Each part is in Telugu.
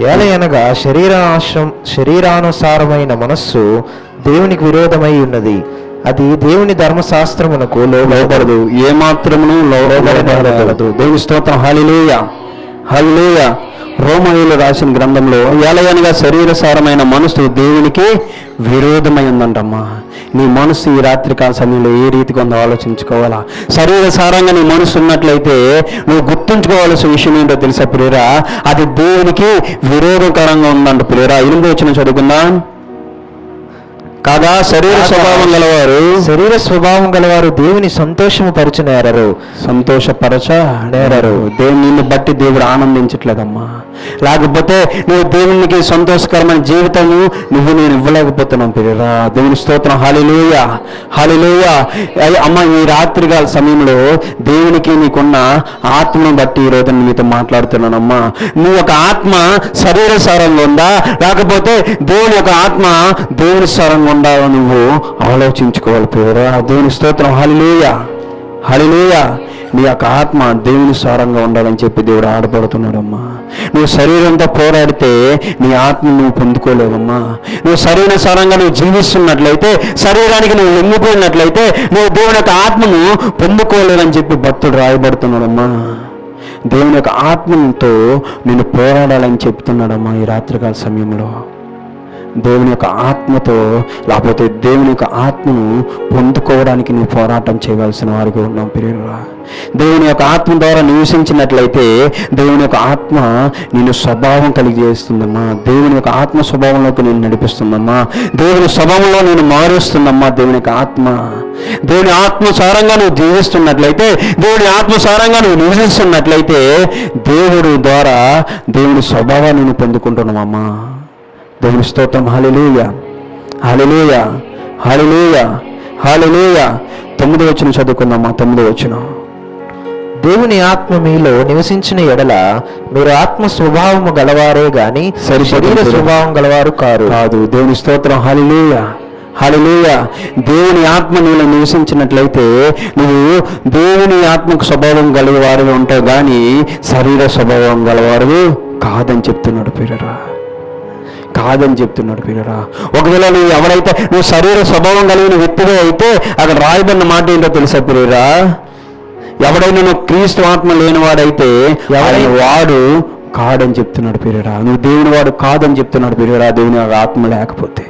ఏలయనగా శరీరాశం శరీరానుసారమైన మనస్సు దేవునికి విరోధమై ఉన్నది. అది దేవుని ధర్మశాస్త్రమునకు లోబడదు. లోబడదు. ఏ మాత్రమును లోబడదు దేవుని స్తోత్రం. హలిలేయ హల్లేయ రోమయులు రాసిన గ్రంథంలో ఎలయనగా శరీరసారమైన మనసు దేవునికి విరోధమై ఉందంటమ్మా నీ మనసు ఈ రాత్రికాల సమయంలో ఏ రీతిగా ఉందో ఆలోచించుకోవాలా? శరీరసారంగా నీ మనసు ఉన్నట్లయితే నువ్వు గుర్తుంచుకోవాల్సిన విషయం ఏంటో తెలుసా ప్రియరా? అది దేవునికి విరోధకరంగా ఉందంట ప్రియరా. ఎనిమిది వచ్చిన చదువుకుందాం. కాగా శరీర స్వభావం గలవారు శరీర స్వభావం గలవారు దేవుని సంతోషము పరచునేరరు. సంతోషపరచ నేరారు. దేవుని బట్టి దేవుడు ఆనందించట్లేదమ్మా. లేకపోతే నువ్వు దేవునికి సంతోషకరమైన జీవితము నువ్వు నేను ఇవ్వలేకపోతున్నావు పిల్లరా. దేవుని స్తోత్రం. హాలిలోయ హాలిలోయ అమ్మ ఈ రాత్రికాల సమయంలో దేవునికి నీకున్న ఆత్మను బట్టి ఈ రోజు మీతో మాట్లాడుతున్నానమ్మా. నువ్వు ఒక ఆత్మ శరీర సారంగా ఉందా? లేకపోతే దేవుని యొక్క ఆత్మ దేవుని సారంగా ఉండాలో నువ్వు ఆలోచించుకోవాలి పిల్లరా దేవుని స్తోత్రం. హాలిలోయ హలిలేయ నీ యొక్క ఆత్మ దేవుని సారంగా ఉండాలని చెప్పి దేవుడు ఆడపడుతున్నాడమ్మా. నువ్వు శరీరంతో పోరాడితే నీ ఆత్మ నువ్వు పొందుకోలేవమ్మా. నువ్వు సరైన సారంగా నువ్వు జీవిస్తున్నట్లయితే శరీరానికి నువ్వు లొంగిపోయినట్లయితే నువ్వు దేవుని యొక్క ఆత్మను పొందుకోలేదని చెప్పి భక్తుడు రాయబడుతున్నాడమ్మా. దేవుని యొక్క ఆత్మతో నేను పోరాడాలని చెప్తున్నాడమ్మా ఈ రాత్రికాల సమయంలో. దేవుని యొక్క ఆత్మతో లేకపోతే దేవుని యొక్క ఆత్మను పొందుకోవడానికి నువ్వు పోరాటం చేయవలసిన వారికి ఉన్నాం ప్రియురా దేవుని యొక్క ఆత్మ ద్వారా నివసించినట్లయితే దేవుని యొక్క ఆత్మ నేను స్వభావం కలిగి చేస్తుందమ్మా. దేవుని యొక్క ఆత్మ స్వభావంలోకి నేను నడిపిస్తుందమ్మా. దేవుని స్వభావంలో నేను మారుస్తుందమ్మా దేవుని యొక్క ఆత్మ. దేవుని ఆత్మసారంగా నువ్వు జీవిస్తున్నట్లయితే దేవుని ఆత్మసారంగా నువ్వు నివసిస్తున్నట్లయితే దేవుడు ద్వారా దేవుని స్వభావాన్ని నేను పొందుకుంటున్నామమ్మా దేవుని స్తోత్రం. హాలిలూయ హాలిలూయ హాలిలూయ హాలిలూయ తొమ్మిది వచ్చిన చదువుకుందామా తొమ్మిది వచ్చిన దేవుని ఆత్మ మీలో నివసించిన ఎడల మీరు ఆత్మ స్వభావము గలవారే గాని సరిపోతుంది. శరీర స్వభావం గలవారు కారు. కాదు దేవుని స్తోత్రం. హాలిలూయ హాలిలూయ దేవుని ఆత్మ నీలో నివసించినట్లయితే నువ్వు దేవుని ఆత్మకు స్వభావం గలవారు ఉంటావు కానీ శరీర స్వభావం గలవారు కాదని చెప్తున్నాడు పిల్లరా కాదని చెప్తున్నాడు పిల్లరా. ఒకవేళ నువ్వు ఎవరైతే నువ్వు శరీర స్వభావం కలిగిన వ్యక్తిగా అయితే అక్కడ రాయబడిన మాట ఏంటో తెలుసా పిల్లరా? ఎవడైనా నువ్వు క్రీస్తు ఆత్మ లేనివాడైతే ఎవరైనా వాడు కాడని చెప్తున్నాడు పిల్లరా. నువ్వు దేవుని వాడు కాదని చెప్తున్నాడు పిల్లరా. దేవుని ఆత్మ లేకపోతే.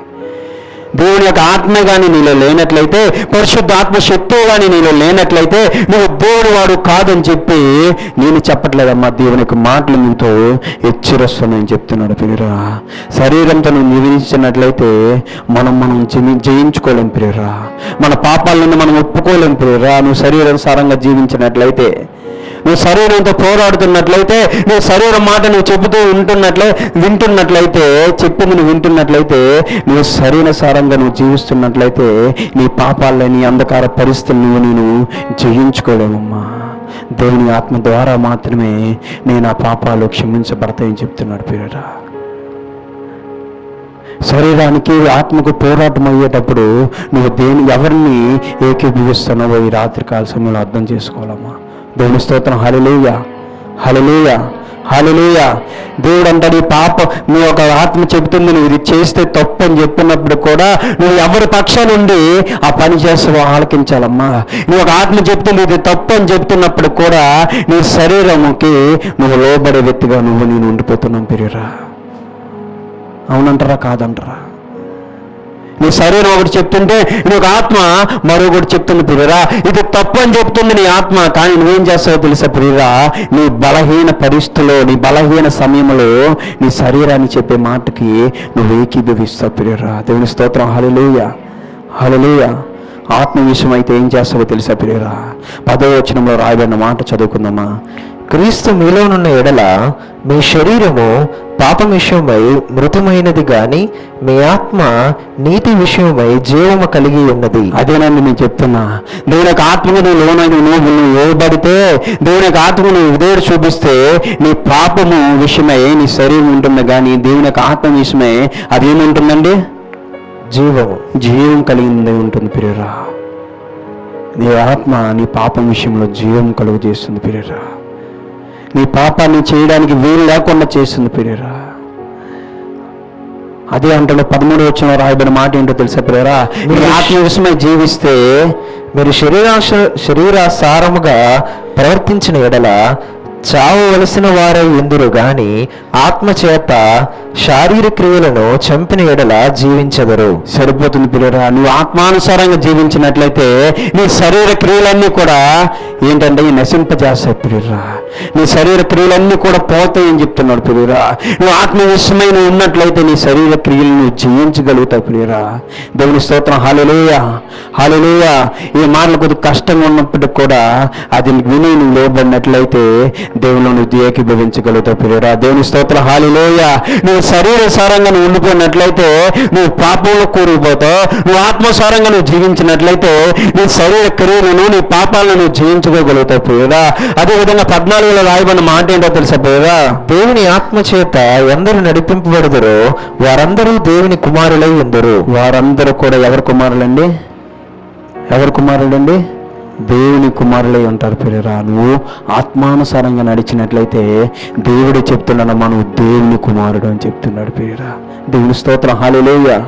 దేవుని యొక్క ఆత్మ కానీ నీలో లేనట్లయితే పరిశుద్ధ ఆత్మ శక్తువు కానీ నీలో లేనట్లయితే నువ్వు దేవుడు వాడు కాదని చెప్పి నేను చెప్పట్లేదమ్మా దేవుని యొక్క మాటలు నీతో హెచ్చరిస్తున్నాయని చెప్తున్నాడు పిరిరా శరీరంతో నువ్వు నివేదించినట్లయితే మనం మనం జమి- జయించుకోలేం పిరిరా మన పాపాలను మనం ఒప్పుకోలేం పిరిరా నువ్వు శరీరానుసారంగా జీవించినట్లయితే నువ్వు శరీరంతో పోరాడుతున్నట్లయితే నువ్వు శరీరం మాట నువ్వు చెబుతూ ఉంటున్నట్లే వింటున్నట్లయితే చెప్పింది నువ్వు వింటున్నట్లయితే నువ్వు శరీరసారంగా నువ్వు జీవిస్తున్నట్లయితే నీ పాపాలని అంధకార పరిస్థితులు నువ్వు నేను జయించుకోలేమమ్మా దేవుని ఆత్మ ద్వారా మాత్రమే నేను ఆ పాపాలు క్షమించబడతాయని చెప్తున్నాడు పిల్లరా. శరీరానికి ఆత్మకు పోరాటం అయ్యేటప్పుడు నువ్వు దేని ఎవరిని ఏకీభవిస్తున్నావో ఈ రాత్రికాల సమయంలో అర్థం చేసుకోవాలమ్మా. దేవుని స్తోత్రం. హలిలేయ హలిలేయ హలిలేయ దేవుడు అంటాడు పాప నీ ఒక ఆత్మ చెబుతుంది నువ్వు ఇది చేస్తే తప్పు అని చెప్పినప్పుడు కూడా నువ్వు ఎవరి పక్షాలు ఉండి ఆ పని చేస్తావో ఆలకించాలమ్మా. నువ్వు ఒక ఆత్మ చెప్తుంది ఇది తప్పు అని చెప్తున్నప్పుడు కూడా నీ శరీరముకి నువ్వు లోబడే వ్యక్తిగా నువ్వు నేను ఉండిపోతున్నాను పెరిగిరా అవునంటారా కాదంటారా? నీ శరీరం ఒకటి చెప్తుంటే నీ ఒక ఆత్మ మరొకటి చెప్తుంది ప్రియరా. ఇది తప్పు అని చెప్తుంది నీ ఆత్మ కానీ నువ్వేం చేస్తావో తెలుసా ప్రియరా? నీ బలహీన పరిస్థితిలో నీ బలహీన సమయంలో నీ శరీరాన్ని చెప్పే మాటకి నువ్వు ఏకీభవిస్తావు ప్రియరా. దేవుని స్తోత్రం. హలిలోయ హలిలోయ ఆత్మ విషయం అయితే ఏం చేస్తావో తెలుసా ప్రియరా? పదో వచనంలో రాయబడిన మాట చదువుకుందామా. క్రీస్తు మీలోనున్న ఎడల మీ శరీరము పాపం విషయమై మృతమైనది గాని మీ ఆత్మ నీతి విషయమై జీవము కలిగి ఉన్నది. అదేనండి నేను చెప్తున్నా. దేవుని యొక్క ఆత్మకు నువ్వు లోనైన నువ్వు దేవుని యొక్క ఆత్మకు నువ్వు చూపిస్తే నీ పాపము విషయమై నీ శరీరం ఉంటుంది కానీ దేవుని యొక్క ఆత్మ విషయమై అది ఏముంటుందండి? జీవము. జీవం కలిగింది ఉంటుంది పిరియరా. నీ ఆత్మ నీ పాపం విషయంలో జీవం కలుగు చేస్తుంది పిరియరా. నీ పాపాన్ని చేయడానికి వీలు లేకుండా చేస్తుంది పిరిరా అదే అంటలో పదమూడు వచ్చిన రాయబడిన మాట ఏంటో తెలుసా పిల్లరా మీరు ఆత్మ విషయమై జీవిస్తే మీరు శరీరాశ శరీరాసారముగా ప్రవర్తించిన ఎడల చావవలసిన వారై ఎందురు గాని ఆత్మచేత శారీరక క్రియలను చంపిన ఎడల జీవించదరు. సరిపోతుంది పిల్లరా నువ్వు ఆత్మానుసారంగా జీవించినట్లయితే నీ శరీర క్రియలన్నీ కూడా ఏంటంటే ఈ నశింపజేస్తాయి పిల్లరా. నీ శరీర క్రియలన్నీ కూడా పోతాయని చెప్తున్నాడు పిల్లరా. నువ్వు ఆత్మ ఉన్నట్లయితే నీ శరీర క్రియలు నువ్వు జయించగలుగుతావు పిల్లరా. దేవుని స్తోత్రం హాలులేయ హాలులేయ ఈ మాటలు కొద్దిగా కష్టంగా ఉన్నప్పటికి కూడా అది విని నువ్వు లోబడినట్లయితే దేవుళ్ళు నువ్వు ఏకీభవించగలుగుతావు పిల్లరా దేవుని స్తోత్రం హాలిలోయ నువ్వు శరీర సారంగా నువ్వు ఉండిపోయినట్లయితే నువ్వు పాపంలో కూరుకుపోతావు. నువ్వు ఆత్మసారంగా నువ్వు జీవించినట్లయితే నీ శరీర క్రియలను నీ పాపాలను నువ్వు జయించుకోగలుగుతావు పిల్లరా అదేవిధంగా పద్నాలుగులో రాయబడిన మాట ఏంటో తెలుసా పిల్లరా దేవుని ఆత్మచేత ఎందరు నడిపింపబడుదరో వారందరూ దేవుని కుమారులై ఉందరు. వారందరూ కూడా ఎవరి కుమారులండి? ఎవరి కుమారులండి? దేవుని కుమారులై ఉంటారు పిల్లరా. నువ్వు ఆత్మానుసారంగా నడిచినట్లయితే దేవుడే చెప్తున్నాడమ్మా నువ్వు దేవుని కుమారుడు అని చెప్తున్నాడు పిల్లరా. దేవుని స్తోత్రం. హాలేలుయ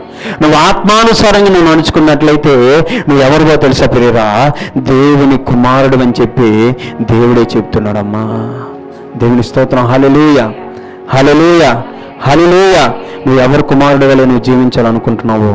నువ్వు ఆత్మానుసారంగా నువ్వు నడుచుకున్నట్లయితే నువ్వు ఎవరిదో తెలుసా పిల్లరా? దేవుని కుమారుడు అని చెప్పి దేవుడే చెప్తున్నాడమ్మా. దేవుని స్తోత్రం. హాలేలుయ హాలేలుయ హలిలోయ నువ్వు ఎవరి కుమారుడు వెళ్ళి నువ్వు జీవించాలనుకుంటున్నావు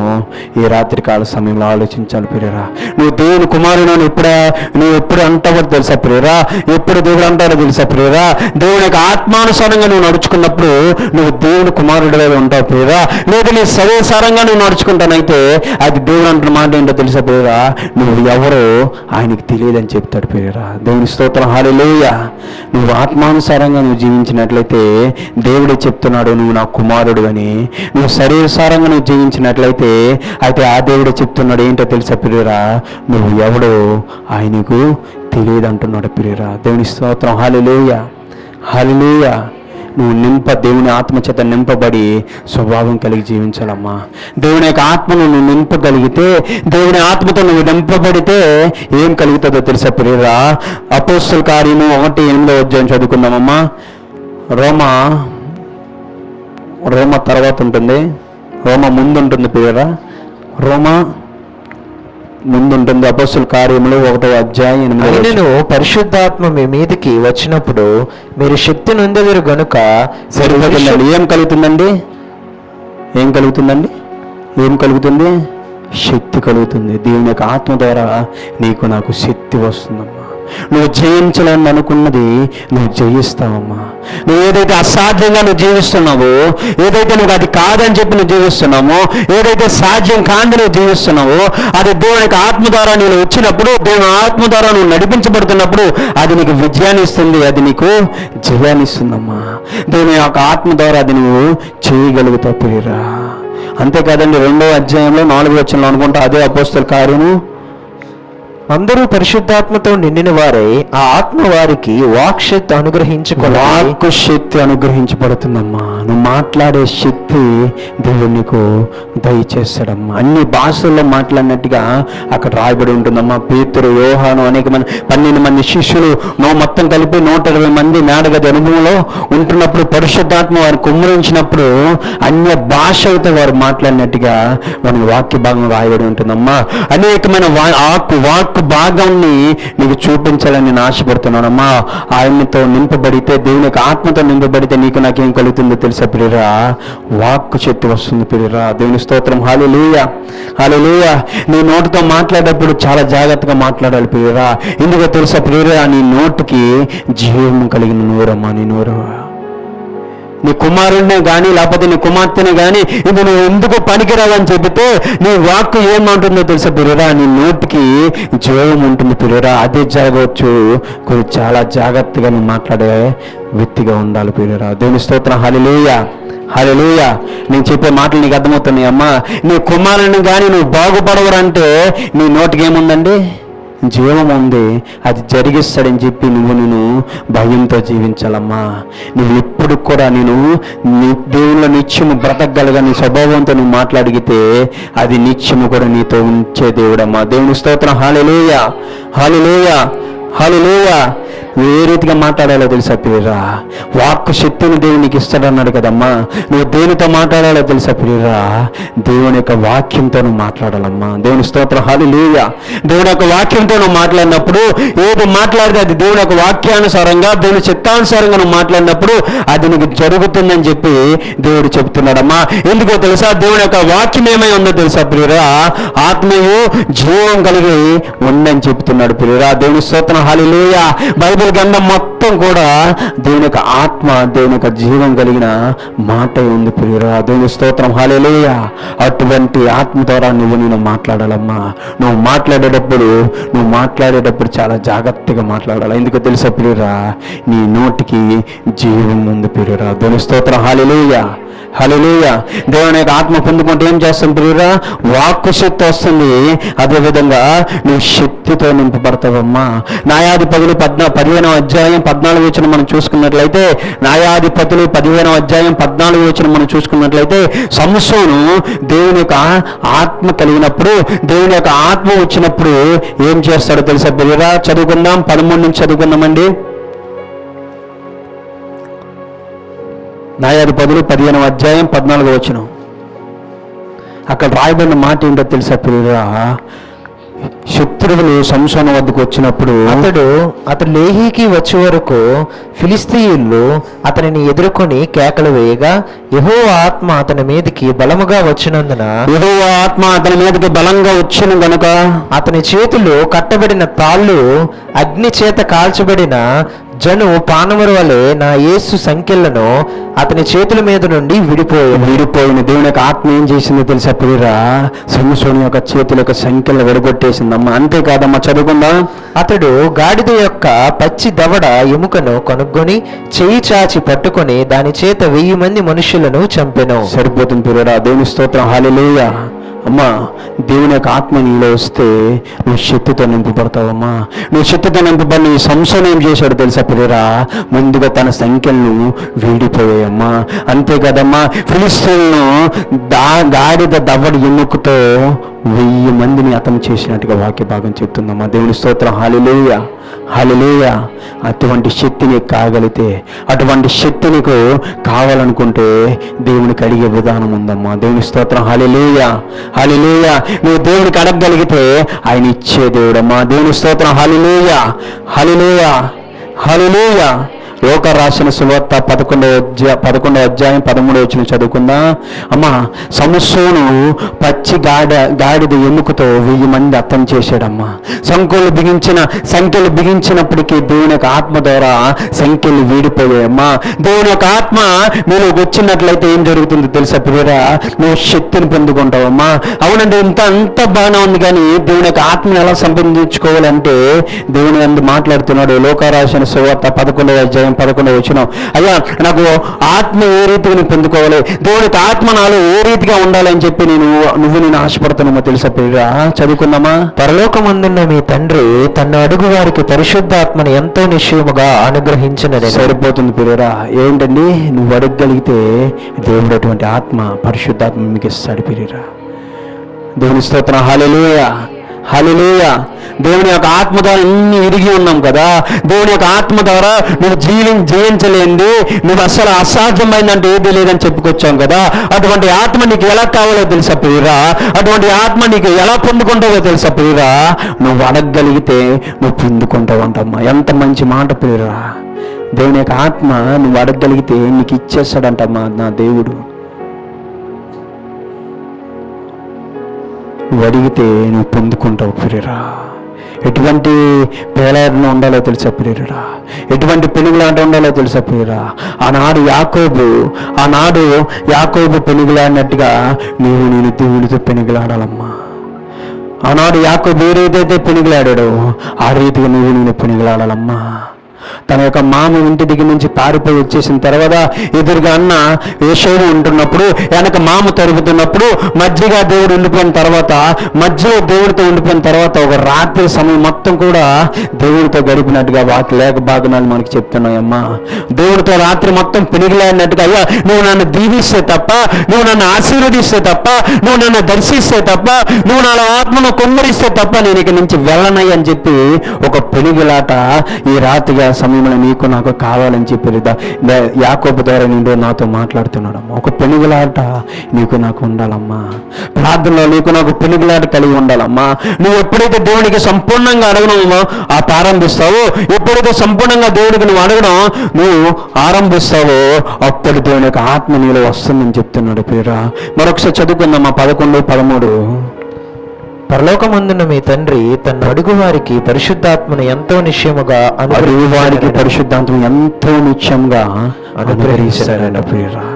ఈ రాత్రి కాల సమయంలో ఆలోచించాలి ప్రియరా. నువ్వు దేవుని కుమారుడు అని ఇప్పుడే నువ్వు ఎప్పుడు అంటావో తెలుసా ప్రియరా? ఎప్పుడు దేవుడు అంటారో తెలుసా ప్రియరా? దేవుని యొక్క ఆత్మానుసారంగా నువ్వు నడుచుకున్నప్పుడు నువ్వు దేవుని కుమారుడు వల్ల ఉంటావు ప్రియరా. లేదు నీ సవేసారంగా నువ్వు నడుచుకుంటానైతే అది దేవుడు అంటున్న మాట ఏంటో తెలుసా ప్రియరా? నువ్వు ఎవరో ఆయనకి తెలియదని చెప్తాడు ప్రియరా. దేవుని స్తోత్రం. హాలేలుయ నువ్వు ఆత్మానుసారంగా నువ్వు జీవించినట్లయితే దేవుడే చెప్తున్నాడు నువ్వు నా కుమారుడు అని నువ్వు శరీరసారంగా నువ్వు జీవించినట్లయితే అయితే ఆ దేవుడు చెప్తున్నాడు ఏంటో తెలుసా ప్రియురా? నువ్వు ఎవడో ఆయనకు తెలియదు అంటున్నాడు ప్రియురా. దేవుని స్తోత్రం. హాలిలోయ హాలిలోయ నువ్వు నింప దేవుని ఆత్మ చేత నింపబడి స్వభావం కలిగి జీవించాలమ్మా. దేవుని యొక్క ఆత్మను నువ్వు నింపగలిగితే దేవుని ఆత్మతో నువ్వు నింపబడితే ఏం కలుగుతుందో తెలుసా ప్రియరా? అపోస్తుల కార్యము ఒకటి ఎనిమిదో అధ్యాయం చదువుకుందామమ్మా. రోమా రోమ తర్వాత ఉంటుంది. రోమ ముందు ఉంటుంది ప్రియరా రోమ ముందు ఉంటుంది అపోస్తుల కార్యములు ఒకటో అధ్యాయం. అయినను పరిశుద్ధాత్మ మీ మీదికి వచ్చినప్పుడు మీరు శక్తి నొందెదరు గనుక సరిపోతుందండి ఏం కలుగుతుందండి? ఏం కలుగుతుందండి? ఏం కలుగుతుంది? శక్తి కలుగుతుంది. దేవుని యొక్క ఆత్మ ద్వారా నీకు నాకు శక్తి వస్తుందమ్మా నువ్వు జయించలేని అనుకున్నది నువ్వు జయిస్తావమ్మా నువ్వు ఏదైతే అసాధ్యంగా నువ్వు జీవిస్తున్నావో ఏదైతే నువ్వు అది కాదని చెప్పి నువ్వు జీవిస్తున్నామో ఏదైతే సాధ్యం కాంది నువ్వు జీవిస్తున్నావో అది దేవుని యొక్క ఆత్మ ద్వారా నేను వచ్చినప్పుడు దేవుని ఆత్మ ద్వారా నువ్వు నడిపించబడుతున్నప్పుడు అది నీకు విజయాన్ని ఇస్తుంది అది నీకు జయాన్ని ఇస్తుందమ్మా. దేవుని యొక్క ఆత్మ ద్వారా అది నువ్వు చేయగలుగుతావు ప్రియరా. అంతేకాదండి రెండో అధ్యాయంలో నాలుగో వచ్చిన అనుకుంటా అదే అపోస్తల కార్యము. అందరూ పరిశుద్ధాత్మతో నిండిన వారే ఆ ఆత్మ వారికి వాక్శక్తి అనుగ్రహించుకోవాలి. వాక్కు శక్తి అనుగ్రహించబడుతుందమ్మా. నువ్వు మాట్లాడే శక్తి దేవుడు నీకు దయచేస్తాడమ్మా. అన్ని భాషల్లో మాట్లాడినట్టుగా అక్కడ రాయబడి ఉంటుందమ్మా. పేతురు యోహాను అనేక మంది పన్నెండు మంది శిష్యులు నువ్వు మొత్తం కలిపి నూట ఇరవై మంది మేడగది అనుభవంలో ఉంటున్నప్పుడు పరిశుద్ధాత్మ వారు కుమ్మరించినప్పుడు అన్య భాషలతో వారు మాట్లాడినట్టుగా మనకి వాక్య భాగం రాయబడి ఉంటుందమ్మా. అనేకమైన వా వాక్ వాక్కు భాగాన్ని నీకు చూపించాలని నేను ఆశపడుతున్నానమ్మా ఆయనతో నింపబడితే దేవుని యొక్క ఆత్మతో నింపబడితే నీకు నాకేం కలుగుతుందో తెలుసా పిరిరా వాక్కు శక్తి వస్తుంది పిరిరా దేవుని స్తోత్రం. హాలూయ లూయ నీ నోటితో మాట్లాడేటప్పుడు చాలా జాగ్రత్తగా మాట్లాడాలి పిరిరా ఎందుకో తెలుసా పిరిరా నీ నోటికి జీవం కలిగిన నోరమ్మా నీ నోరు నీ కుమారుడినే కానీ లేకపోతే నీ కుమార్తెనే కానీ ఇది నువ్వు ఎందుకు పనికిరావని చెబితే నీ వాక్కు ఏమంటుందో తెలుసా పిల్లరా? నీ నోటికి జీవం ఉంటుంది పిల్లరా. అదే జరగవచ్చు. కొంచెం చాలా జాగ్రత్తగా నువ్వు మాట్లాడే వ్యక్తిగా ఉండాలి పిల్లరా. దేవుని స్తోత్రం. హలిలేయ హలిలేయ నేను చెప్పే మాటలు నీకు అర్థమవుతున్నాయి అమ్మా. నీ కుమారుని కానీ నువ్వు బాగుపడవరంటే నీ నోటికి ఏముందండి? జీవం ఉంది అది జరిగిస్తాడని చెప్పి నువ్వు నేను భయంతో జీవించాలమ్మా. నువ్వు ఎప్పుడు కూడా నేను నీ దేవుళ్ళ నిత్యము బ్రతకగలగా నీ స్వభావంతో నువ్వు మాట్లాడిగితే అది నిత్యము కూడా నీతో ఉంచే దేవుడమ్మా. దేవుని స్తోత్రం. హాలెలూయ హాలెలూయ హాలెలూయ ఏ రీతిగా మాట్లాడాలో తెలుసా ప్రియురా? వాక్ శక్తిని దేవునికి ఇస్తాడన్నాడు కదమ్మా. నువ్వు దేనితో మాట్లాడాలో తెలుసా ప్రియురా? దేవుని యొక్క వాక్యంతో నువ్వు మాట్లాడాలమ్మా. దేవుని స్తోత్రం హాలి దేవుని యొక్క వాక్యంతో నువ్వు మాట్లాడినప్పుడు ఏది మాట్లాడితే అది దేవుని యొక్క వాక్యానుసారంగా దేవుని చిత్తానుసారంగా నువ్వు మాట్లాడినప్పుడు అది నీకు జరుగుతుందని చెప్పి దేవుడు చెప్తున్నాడమ్మా. ఎందుకో తెలుసా? దేవుని యొక్క వాక్యం ఏమై ఉందో తెలుసా ప్రియురా? ఆత్మయు జీవం కలిగి ఉందని చెప్తున్నాడు ప్రియురా. దేవుని స్తోత్రం హాలిలేయ బైబిల్ గ్రంథం మొత్తం కూడా దేవుని యొక్క ఆత్మ దేవుని యొక్క జీవం కలిగిన మాట ఉంది ప్రియురా. దేవుని స్తోత్రం. హాలేలేయ అటువంటి ఆత్మ ద్వారా నువ్వు నేను మాట్లాడాలమ్మా. నువ్వు మాట్లాడేటప్పుడు నువ్వు మాట్లాడేటప్పుడు చాలా జాగ్రత్తగా మాట్లాడాలి. ఎందుకు తెలుసా ప్రియురా? నీ నోటికి జీవం ఉంది ప్రియురా. దేవుని స్తోత్రం. హాలిలేయ హలోయ దేవుని యొక్క ఆత్మ పొందుకుంటే ఏం చేస్తాం ప్రియురా? వాక్కు శక్తి వస్తుంది. అదేవిధంగా నువ్వు శక్తితో నింపబడతావమ్మా. న్యాయాధిపతులు పద్నా పదిహేనవ అధ్యాయం పద్నాలుగు వచ్చిన మనం చూసుకున్నట్లయితే న్యాయాధిపతులు పదిహేనవ అధ్యాయం పద్నాలుగు వచ్చిన మనం చూసుకున్నట్లయితే సంసోను దేవుని యొక్క ఆత్మ కలిగినప్పుడు దేవుని యొక్క ఆత్మ వచ్చినప్పుడు ఏం చేస్తాడో తెలుసా ప్రియురా? చదువుకుందాం. పదమూడు నుంచి చదువుకుందామండి. న్యాయాధిపతులు పదిహేనవ అధ్యాయం పద్నాలుగు వచ్చిన అక్కడ రాయబడిన మాట ఏంటో తెలుసా ప్రియురా? శత్రువులు సంసోన వద్దకు వచ్చినప్పుడు అతడు అతడు లేహీకి వచ్చే వరకు ఫిలిస్తీయులు అతనిని ఎదుర్కొని కేకలు వేయగా యహో ఆత్మ అతని మీదకి బలముగా వచ్చినందున యెహోవా ఆత్మ అతని మీదకి బలంగా వచ్చిన గనుక అతని చేతులు కట్టబడిన తాళ్ళు అగ్ని చేత కాల్చబడిన జను పానముల వలె నా యేసు సంఖ్యలను అతని చేతుల మీద నుండి విడిపోయాను విడిపోయిన దేవుని యొక్క ఆత్మ ఏం చేసిందో తెలుసా ప్రియురా? సంసోని యొక్క చేతుల యొక్క సంఖ్యలు విడగొట్టేసిందమ్మా. అంతేకాదమ్మా చదువుకుందాం? అతడు గాడిద యొక్క పచ్చి దవడ ఎముకను కనుక్కొని చెయ్యి చాచి పట్టుకొని దాని చేత వెయ్యి మంది మనుషులను చంపెను. సరిపోతుంది ప్రియురా దేవుని స్తోత్రం. హాలిలేయ అమ్మా దేవుని యొక్క ఆత్మ నీలో వస్తే నువ్వు శక్తితో నింపబడతావమ్మా. నువ్వు శక్తితో నింపబడిన ఈ సంశయం ఏం చేశాడు తెలుసా పిల్లరా? ముందుగా తన సంఖ్యలను వీడిపోయాయమ్మా. అంతే కదమ్మా ఫిలిస్తీన్ను దా గాడిద దవ్వడి ఎన్నుకతో వెయ్యి మందిని అతను చేసినట్టుగా వాక్య భాగం చెప్తుందమ్మా. దేవుని స్తోత్రం హాలిలేయ హాలిలేయ అటువంటి శక్తిని కాగలితే కాగలిగితే అటువంటి శక్తి నీకు కావాలనుకుంటే దేవునికి అడిగే విధానం ఉందమ్మా. దేవుని స్తోత్రం హాలిలేయ హాలిలేయ నువ్వు దేవుడికి అడగగలిగితే ఆయన ఇచ్చే దేవుడమ్మా దేవుని స్తోత్రం. హాలిలేయ హాలిలేయ హాలిలేయ లోక రాసిన సువార్త పదకొండవ అధ్యాయ పదకొండవ అధ్యాయం పదమూడవ వచ్చిన చదువుకుందా. అమ్మా సంసోను పచ్చి గాడ గాడిద ఎముకతో వెయ్యి మంది అర్థం చేశాడమ్మా. సంఖ్యలు బిగించిన సంఖ్యలు బిగించినప్పటికీ దేవుని యొక్క ఆత్మ ద్వారా సంఖ్యలు వీడిపోయాయమ్మా దేవుని యొక్క ఆత్మ మీరు వచ్చినట్లయితే ఏం జరుగుతుందో తెలుసా ప్రియరా? నువ్వు శక్తిని పొందుకుంటావమ్మా అవునండి ఇంత అంత బాగానే ఉంది కానీ దేవుని యొక్క ఆత్మను ఎలా సంపాదించుకోవాలంటే దేవుని అందు మాట్లాడుతున్నాడు లోకారాసిన సువార్త పదకొండవ అధ్యాయం పదకొండవ వచ్చిన అయ్యా నాకు ఆత్మ ఏ రీతిగా నేను పొందుకోవాలి దేవునికి ఆత్మ నాలో ఏ రీతిగా ఉండాలని చెప్పి నేను నువ్వు నేను ఆశపడుతున్నామో తెలుసా ప్రియరా చదువుకుందామా? పరలోకమందున్న మీ తండ్రి తన అడుగు వారికి పరిశుద్ధాత్మను ఎంతో నిశ్చయముగా అనుగ్రహించినది. సరిపోతుంది ప్రియరా ఏంటండి? నువ్వు అడగగలిగితే దేవుడు అటువంటి ఆత్మ పరిశుద్ధాత్మ మీకు ఇస్తాడు ప్రియరా దేవుని స్తోత్రం. హల్లెలూయ. హలిలేయ దేవుని యొక్క ఆత్మ ద్వారా ఇన్ని ఇరిగి ఉన్నాం కదా. దేవుని యొక్క ఆత్మ ద్వారా నువ్వు జీవి జీవించలేంది నువ్వు అసలు అసాధ్యమైందంటే ఏది లేదని చెప్పుకొచ్చాం కదా. అటువంటి ఆత్మ నీకు ఎలా కావాలో తెలుసా ప్రియరా? అటువంటి ఆత్మ నీకు ఎలా పొందుకుంటావో తెలుసా ప్రియరా? నువ్వు అడగగలిగితే నువ్వు పొందుకుంటావు అంటమ్మా. ఎంత మంచి మాట ప్రియరా. దేవుని యొక్క ఆత్మ నువ్వు అడగగలిగితే నీకు ఇచ్చేస్తాడంటమ్మా నా దేవుడు. అడిగితే నువ్వు పొందుకుంటావు ప్రియరా. ఎటువంటి పేలాడిన ఉండాలో తెలుసా ప్రియరా? ఎటువంటి పెనుగులాట ఉండాలో తెలుసా ప్రియరా? ఆనాడు యాకోబు ఆనాడు యాకోబు పెనుగులాడినట్టుగా నీవు నేను దేవునితో పెనుగులాడాలమ్మా. ఆనాడు యాకోబు ఏ రీతైతే పెనుగులాడాడో ఆ రీతిగా నువ్వు నేను పెనుగులాడాలమ్మా. తన యొక్క మామ ఇంటి దగ్గర నుంచి పారిపోయి వచ్చేసిన తర్వాత ఎదురుగా అన్న ఏషోను ఉంటున్నప్పుడు వెనక మామ తరుగుతున్నప్పుడు మధ్యగా దేవుడు ఉండిపోయిన తర్వాత మధ్యలో దేవుడితో ఉండిపోయిన తర్వాత ఒక రాత్రి సమయం మొత్తం కూడా దేవుడితో గడిపినట్టుగా వాటి లేక భాగనాలు మనకి చెప్తున్నాయమ్మా దేవుడితో రాత్రి మొత్తం పెనిగిలాడినట్టుగా అయ్యా నువ్వు నన్ను దీవిస్తే తప్ప నువ్వు నన్ను ఆశీర్వదిస్తే తప్ప నువ్వు నన్ను దర్శిస్తే తప్ప నువ్వు నా ఆత్మను కొమ్మరిస్తే తప్ప నేను ఇక నుంచి వెళ్ళనయ్య అని చెప్పి ఒక పెనుగులాట ఈ రాత్రిగా సమయంలో నీకు నాకు కావాలని చెప్పి దా- యాకోబు ద్వారా నిండు నాతో మాట్లాడుతున్నాడమ్మా. ఒక పెనుగులాట నీకు నాకు ఉండాలమ్మా. ప్రార్థనలో నీకు నాకు పెనుగులాట కలిగి ఉండాలమ్మా. నువ్వు ఎప్పుడైతే దేవునికి సంపూర్ణంగా అడగడమో ఆ ప్రారంభిస్తావో ఎప్పుడైతే సంపూర్ణంగా దేవునికి నువ్వు అడగడం నువ్వు ఆరంభిస్తావో అప్పుడు దేవుని యొక్క ఆత్మ నీలో వస్తుందని చెప్తున్నాడు పేరా మరొకసారి చదువుకుందామా? పదకొండు పదమూడు. పరలోకమందున మీ తండ్రి తన అడుగు వారికి పరిశుద్ధాత్మను ఎంతో నిశ్చయముగా అడుగు వారికి అనుగ్రహించాడని పరిశుద్ధాంతం ఎంతో నిత్యంగా అనుగ్రహిస్తాడట ప్రియరా.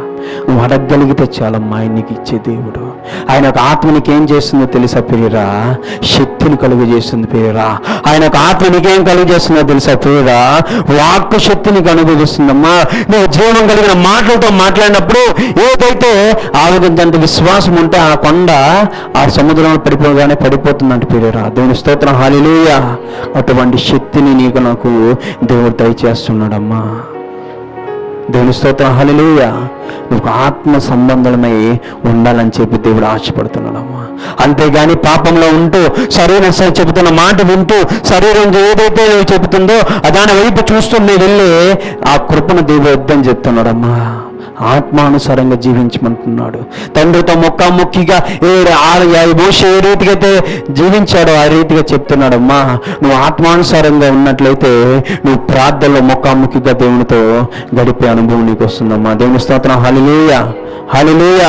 నువ్వు అడగగలిగితే చాలమ్మా ఆయన నీకు ఇచ్చే దేవుడు. ఆయన ఒక ఆత్మ నీకేం చేస్తుందో తెలుసా ప్రియరా? శక్తిని కలుగు చేస్తుంది ప్రియరా. ఆయన ఒక ఆత్మ నీకేం కలుగు చేస్తుందో తెలుసా ప్రియరా? వాక్కు శక్తిని నీకు అనుభవిస్తుందమ్మా నువ్వు జీవనం కలిగిన మాటలతో మాట్లాడినప్పుడు ఏదైతే ఆవగిందంత విశ్వాసం ఉంటే ఆ కొండ ఆ సముద్రంలో పడిపోగానే పడిపోతుందంట ప్రియరా. దేవుని స్తోత్రం హాలిలుయ అటువంటి శక్తిని నీకు నాకు దేవుడు దయచేస్తున్నాడమ్మా. దేవుని స్తోత్ర. హల్లెలూయ. నువ్వు ఆత్మ సంబంధమై ఉండాలని చెప్పి దేవుడు ఆశపడుతున్నాడమ్మా. అంతేగాని పాపంలో ఉంటూ శరీరం చెబుతున్న మాట వింటూ శరీరం ఏదైతే నువ్వు చెబుతుందో దాని వైపు చూస్తూ వెళ్ళి ఆ కృపను దేవుడు వద్దని చెప్తున్నాడమ్మా. ఆత్మానుసారంగా జీవించమంటున్నాడు. తండ్రితో మొక్కాముక్కిగా ఏ మోస ఏ రీతిగా జీవించాడో ఆ రీతిగా చెప్తున్నాడమ్మా నువ్వు ఆత్మానుసారంగా ఉన్నట్లయితే నువ్వు ప్రార్థనలో మొక్కాముక్కిగా దేవునితో గడిపే అనుభవం నీకు వస్తుందమ్మా దేవుని స్తోత్రం. హలిలేయ హలిలేయ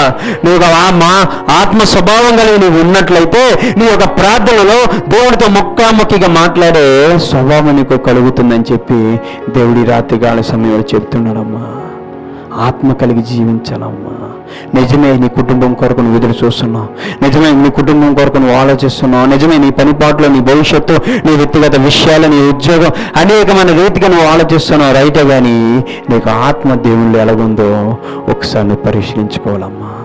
నువ్వు ఆ మా ఆత్మ స్వభావం కలిగి నువ్వు ఉన్నట్లయితే నీ యొక్క ప్రార్థనలో దేవుడితో మొక్కాముక్కిగా మాట్లాడే స్వభావం నీకు కలుగుతుందని చెప్పి దేవుడి రాత్రికాల సమయంలో చెప్తున్నాడమ్మా. ఆత్మ కలిగి జీవించాలమ్మా నిజమే నీ కుటుంబం కొరకు నువ్వు ఎదురు చూస్తున్నావు. నిజమే నీ కుటుంబం కొరకు నువ్వు ఆలోచిస్తున్నావు. నిజమే నీ పనిపాట్లు నీ భవిష్యత్తు నీ వ్యక్తిగత విషయాలు నీ ఉద్యోగం అనేకమైన రీతిగా నువ్వు ఆలోచిస్తున్నావు. రైతే కానీ నీకు ఆత్మ దేవుళ్ళు ఎలాగుందో ఒకసారి పరిశీలించుకోవాలమ్మా.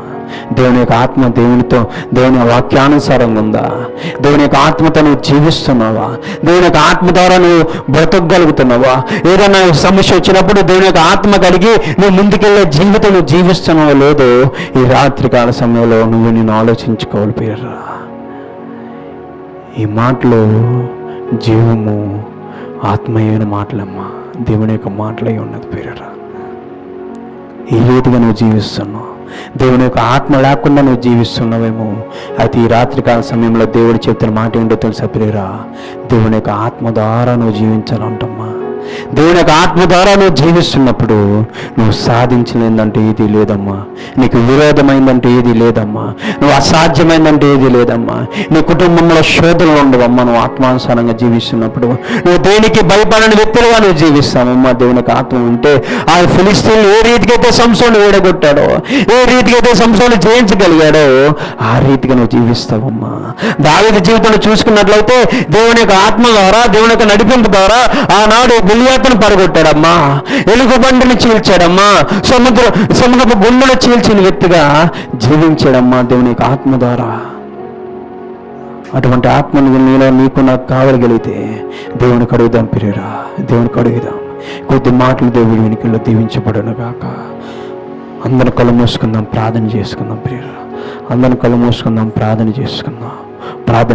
దేవుని యొక్క ఆత్మ దేవునితో దేవుని వాక్యానుసారంగా ఉందా దేవుని యొక్క ఆత్మతో నువ్వు జీవిస్తున్నావా? దేవుని యొక్క ఆత్మ ద్వారా నువ్వు బ్రతకగలుగుతున్నావా? ఏదైనా సమస్య వచ్చినప్పుడు దేవుని యొక్క ఆత్మ కలిగి నువ్వు ముందుకెళ్ళే జీవితం నువ్వు జీవిస్తున్నావో లేదో ఈ రాత్రికాల సమయంలో నువ్వు నేను ఆలోచించుకోవాలి పేర్రా ఈ మాటలు జీవము ఆత్మయైన మాటలమ్మా. దేవుని యొక్క మాటలై ఉన్నది పేరరా. ఈ రీతిగా నువ్వు జీవిస్తున్నావు. దేవుని యొక్క ఆత్మ లేకుండా నువ్వు జీవిస్తున్నావేమో. అయితే ఈ రాత్రికాల సమయంలో దేవుడు చెప్తున్న మాట ఏంటో తెలుసా ప్రియరా దేవుని యొక్క ఆత్మ ద్వారా నువ్వు జీవించాలంటాం. దేవుని యొక్క ఆత్మ ద్వారా నువ్వు జీవిస్తున్నప్పుడు నువ్వు సాధించలేదంటే ఏది లేదమ్మా. నీకు విరోధమైందంటే ఏది లేదమ్మా. నువ్వు అసాధ్యమైందంటే ఏది లేదమ్మా. నీ కుటుంబంలో శోధనలు ఉండవమ్మా నువ్వు ఆత్మానుసారంగా జీవిస్తున్నప్పుడు. నువ్వు దేనికి భయపడని వ్యక్తులుగా నువ్వు జీవిస్తావమ్మా. దేవుని యొక్క ఆత్మ ఉంటే ఆ ఫిలిస్తీన్లు ఏ రీతికైతే సంసోను వేడగొట్టాడో ఏ రీతికైతే సంసోను జయించగలిగాడో ఆ రీతిగా నువ్వు జీవిస్తావమ్మా. దావిత జీవితంలో చూసుకున్నట్లయితే దేవుని యొక్క ఆత్మ ద్వారా దేవుని యొక్క నడిపింపు ద్వారా ఆనాడు పడగొట్టాడమ్మా ఎలుగు చీల్చాడమ్మా. సముద్ర సముద్రపు గుండెలు చీల్చిన వ్యక్తిగా జీవించాడమ్మా దేవుని యొక్క ఆత్మ ద్వారా. అటువంటి ఆత్మను నీలో నీకు నాకు కావలగలిగితే దేవునికి అడుగుదాం పిరేరా దేవునికి అడుగుదాం. కొద్ది మాటలు దేవుడి వెనుకల్లో దీవించబడను గాక. అందరం కళ్ళు మూసుకుందాం ప్రార్థన చేసుకుందాం ప్రియరా. అందరం కళ్ళు మూసుకుందాం ప్రార్థన చేసుకుందాం. ప్రార్థన